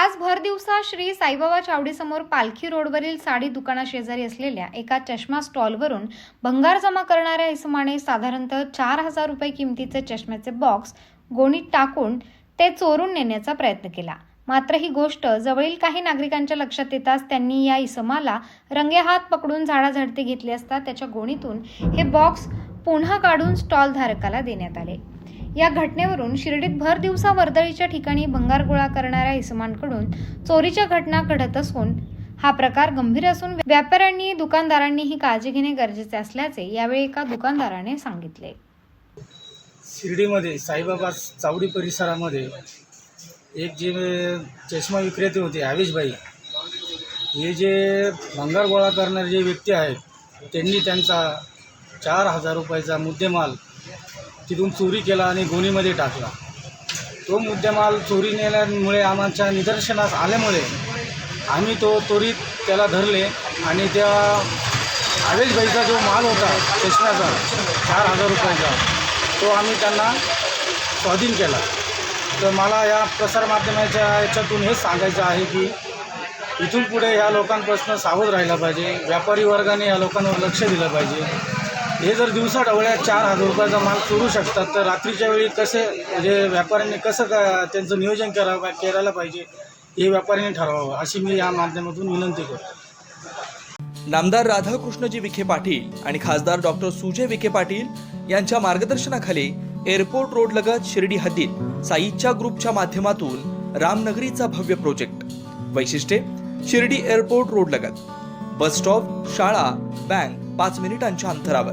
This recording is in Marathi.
आज भर दिवसा श्री साईबाबा चावडीसमोर पालखी रोडवरील साडी दुकानाशेजारी असलेल्या एका चष्मा स्टॉलवरून भंगार जमा करणाऱ्या इसमाने साधारणतः चार हजार रुपये किमतीचे चष्म्याचे बॉक्स गोणीत टाकून ते चोरून नेण्याचा प्रयत्न केला. मात्र ही गोष्ट जवळील काही नागरिकांच्या लक्षात येताच त्यांनी या इसमाला रंगेहात पकडून झाडाझडती घेतली असता त्याच्या गोणीतून हे बॉक्स पुन्हा काढून स्टॉलधारकाला देण्यात आले. या घटनेवरून शिर्डीत भर दिवसा वर्दळीच्या ठिकाणी भंगार गोळा करणाऱ्या इसमांकडून चोरीच्या घटना घडत असून हा प्रकार गंभीर असून व्यापाऱ्यांनी दुकानदारांनीही काळजी घेणे गरजेचे असल्याचे यावेळी एका दुकानदाराने सांगितले. शिर्डीमध्ये साईबाबा चावडी परिसरामध्ये एक जे चष्मा विक्रेते होते आवेशबाई हे जे भंगार गोळा करणारे जे व्यक्ती आहेत त्यांनी त्यांचा चार हजार रुपयाचा मुद्देमाल तिथून चोरी केला आणि गोणीमध्ये टाकला. तो मुद्देमाल चोरी नेल्यामुळे आमच्या निदर्शनास आल्यामुळे आम्ही तो त्वरित त्याला धरले आणि त्या आवेशबाईचा जो माल होता चष्म्याचा चार हजार रुपयाचा तो आम्ही त्यांना स्वाधीन केला. तर मला या प्रसारमाध्यमाच्या याच्यातून हेच सांगायचं आहे की इथून पुढे ह्या लोकांपासून सावध राहिला पाहिजे. व्यापारी वर्गाने या लोकांवर लक्ष दिलं पाहिजे. हे जर दिवसा ढवळ्या चार हजार रुपयाचा माल चोरू शकतात तर रात्रीच्या वेळी कसे म्हणजे व्यापाऱ्यांनी कसं का त्यांचं नियोजन करावं करायला पाहिजे हे व्यापाऱ्यांनी ठरवावं अशी मी या माध्यमातून विनंती करतो. नामदार राधाकृष्णजी विखे पाटील आणि खासदार डॉक्टर सुजय विखे पाटील यांच्या मार्गदर्शनाखाली एअरपोर्ट रोड लगत शिर्डी हद्दीत साईच्या ग्रुपच्या माध्यमातून रामनगरीचा भव्य प्रोजेक्ट. वैशिष्ट्ये शिर्डी एअरपोर्ट रोड लगत. बस स्टॉप शाळा बँक पाच मिनिटांच्या अंतरावर.